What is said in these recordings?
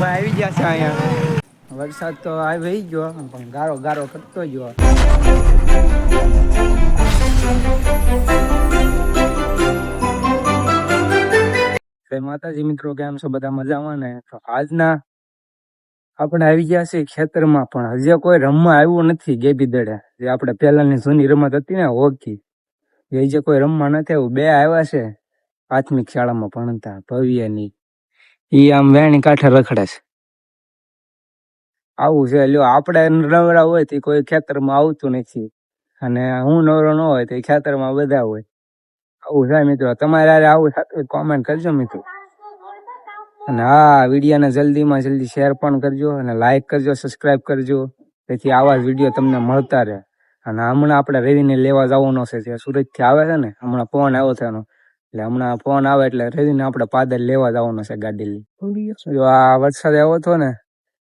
ભાઈ આવી ગયા છે અહીંયા. વરસાદ તો આવી ગયો પણ ગારો ગારો કરતો ગયો. માતાજી મિત્રો, કેમ છો? બધા મજામાં ને? તો આજના આપણે આવી ગયા છે ખેતરમાં, પણ હજી કોઈ રમવા આવ્યું નથી ગેબી દડે. જે આપણે પહેલાની જૂની રમત હતી ને, હોકી. એ જે કોઈ રમવા નથી આવ્યું. બે આવ્યા છે પ્રાથમિક શાળામાં ભણતા, ભવ્યની. ઈ આમ વેણી કાંઠે રખડે છે. આવું છે, લ્યો, આપણે નવરા હોય તો કોઈ ખેતરમાં આવતું નથી. અને હું નવરો ન હોય તો ખેતરમાં બધા હોય. આવું છે મિત્રો, તમારે આરે આવું થતું કોમેન્ટ કરજો મિત્રો. અને હા વિડીયોને જલ્દીમાં જલ્દી શેર પણ કરજો અને લાઈક કરજો સબસ્ક્રાઇબ કરજો. તેથી આવા જ વીડિયો તમને મળતા રહે. અને હમણાં આપણે રવિને લેવા જવાનો છે જે સુરતથી આવે છે ને, હમણાં ફોન આવ્યો છે એનો. એટલે હમણાં ફોન આવે એટલે રેડીને આપણે પાદર લેવા જવાનો છે ગાડી જો આ વરસાદ આવ્યો હતો ને,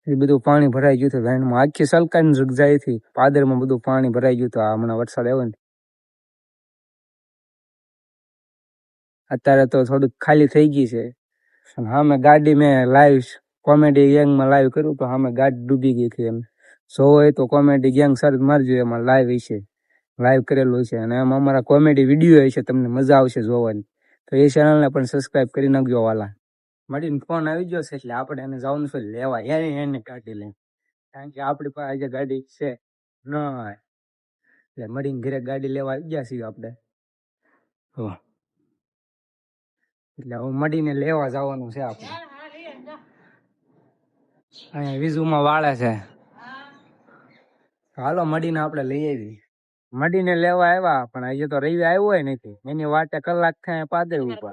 એ બધું પાણી ભરાઈ ગયું હતું. વેણમાં આખી સલકાની જગ્યાએ થી પાદરમાં બધું પાણી ભરાઈ ગયું હતું. આ હમણાં વરસાદ આવ્યો ને. અત્યારે તો થોડુંક ખાલી થઈ ગઈ છે. સામે ગાડી મેં લાઈવ કોમેડી ગેંગમાં લાઈવ કર્યું તો સામે ગાડી ડૂબી ગઈ હતી એમ. સો હોય તો કોમેડી ગેંગ સર્ચ મારજો, એમાં લાઈવ હશે. લાઈવ કરેલું છે. અને એમાં અમારા કોમેડી વીડિયો હશે, તમને મજા આવશે જોવાની. તો એ ચેનલને પણ સબસ્ક્રાઇબ કરી નાખજો વાલા. મળીને ફોન આવી ગયો છે એટલે આપણે એને જવાનું છે લેવા. એને એને કાઢી લે કારણ કે આપણી પાસે આજે ગાડી છે ન એટલે મળીને ઘરે ગાડી લેવા આવી ગયા છીએ આપણે. હો. એટલે હવે મળીને લેવા જવાનું છે આપણે. અહીંયા વિઝુમાં વાળે છે. હાલો, મળીને આપણે લઈ આવી મળીને લેવા આવ્યા પણ હજી તો રવિ આવ્યો હોય નથી. એની વાટે કલાક થાય પાદર ઉપર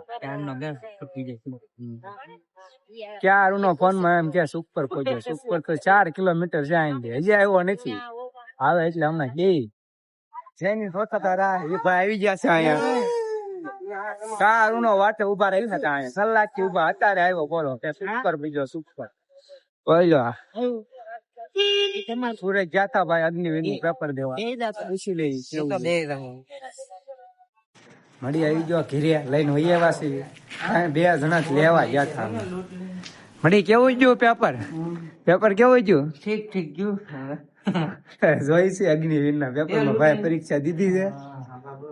ક્યારનો ફોનમાં એમ કે સુપર પહોંચ્યો સુપર તો ચાર કિલોમીટર છે અહીંથી હજી આવ્યો નથી. આવે એટલે હમણાં કે. જેની સોતા તારા એ ભાઈ આવી ગયા છે અહીંયા. કારુનો વાટે ઊભા રહી હતા અહીંયા. કલાકથી ઊભા અત્યારે આવ્યો બોલો કે સુપર બીજો સુપર. બોલો સુરત જાતા ભાઈ અગ્નિવીરનું પેપર દેવા. પૂછી લઈ મળી આવી ગયો ઘીરે લઈને હોઈએ વાસી બે જણા લેવા ગયા હતા મળી કેવું ગયું પેપર? પેપર કેવું ગયું? ઠીક ઠીક ગયું. જોઈ છે અગ્નિવીર ના પેપરમાં ભાઈ પરીક્ષા દીધી છે.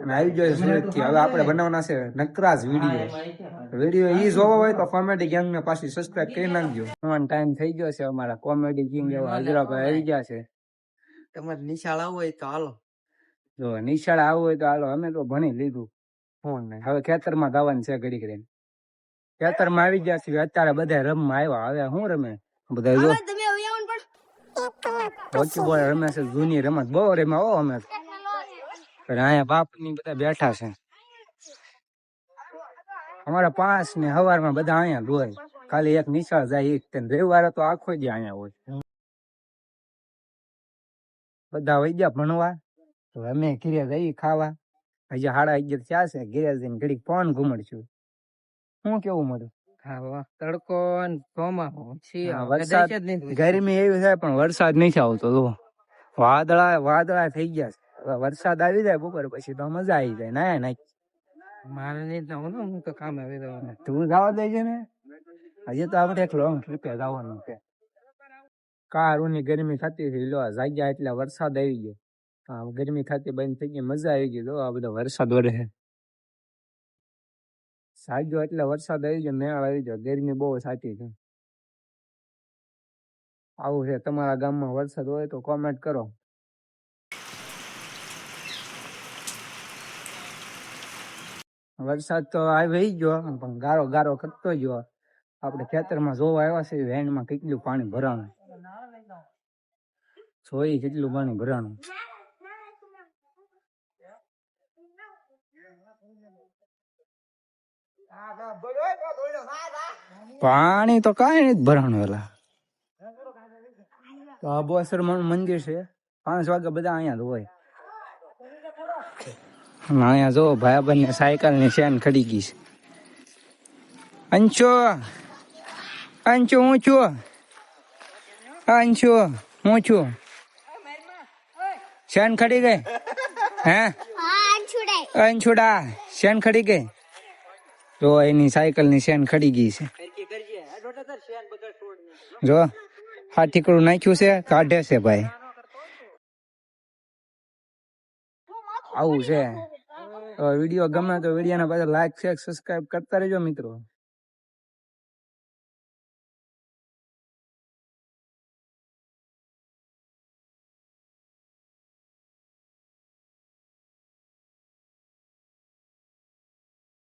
અને આવી ગયો સુરતથી હવે આપણે બનાવવાના છે નકરાજ વીડિયો. વીડિયો ઈ જોવો હોય તો કોમેડી ગેંગ ને પાછી સબસ્ક્રાઇબ કરી નાખજો. ટાઈમ થઈ ગયો છે અમારા કોમેડી કિંગ એવા હજરાભાઈ આવી ગયા છે. તમારે નિશાળ આવો હોય તો હાલો. જો નિશાળ આવવું હોય તો હાલો અમે તો ભણી લીધું. ફોન ને હવે ખેતરમાં જવાનું છે ઘડી કરીને ખેતરમાં આવી ગયા છીએ અત્યારે બધા રમવા આવ્યા. હવે શું રમે? બધા જો. વોલીબોલ રમે છે જૂની રમત. બહુ રમે ઓ અમે. પણ અહીંયા બાપની બધા બેઠા છે. અમારા પાંચ ને સવારમાં બધા અહીંયા જ ખાલી એક નિશાળ જાય એક તે રવિવારે તો આખો જ અહીંયા હોય. બધા વૈ ગયા ભણવા. તો અમે ઘીરે જઈ ખાવા. હજી સાડા અગિયાર થયા છે. ઘીરે જઈને ઘડીક ફોન ઘુમડશું. શું કેવું મારું? તડકો. ગરમી એવી થાય પણ વરસાદ નથી આવતો જો વાદળા વાદળા થઈ ગયા છે. વરસાદ આવી જાય બપોર પછી તો મજા આવી જાય. ના ના મારે નહીં જવું ને, હું તો કામ આવી જવાનું. તું જવા દેજે છે ને. હજી તો આપણે એક લોંગ ટ્રીપ જવાનું છે કારુની ગરમી થતી હતી, લો જાગ્યા એટલે વરસાદ આવી ગયો. હા ગરમી થતી બંધ થઈ ગઈ, મજા આવી ગઈ જો આ બધો વરસાદ વરે સાજો એટલે વરસાદ આવી ગયો, મેળ આવી ગયો, ગરમી બહુ સાચી છે આવું છે, તમારા ગામમાં વરસાદ હોય તો કોમેન્ટ કરો. વરસાદ તો આવી ગયો, પણ ગારો ગારો કરતો ગયો. આપણે ખેતરમાં જોવા આવ્યા છે વેણમાં કેટલું પાણી ભરાણું. જોઈ કેટલું પાણી ભરાણું. પાણી તો કાંઈ નથી ભરાણું એલા. તો આબોસર મંદિર છે. પાંચ વાગે બધા અહીંયા જ હોય. અહીંયા જો ભાઈ ને સાયકલની શેન ખડી ગઈ છે. અંચો અંચો, હું છું? અંચો, હું છું? શેન ખડી ગઈ? હે? અંછુડા શેન ખડી ગઈ? જો એની સાયકલની શેન ખડી ગઈ છે. જો હા ઠીકડું નાખ્યું છે, કાઢે છે ભાઈ. આવું છે. વીડિયો ગમે તો વિડીયોને પાછા લાઈક શેર સબસ્ક્રાઇબ કરતા રહેજો મિત્રો.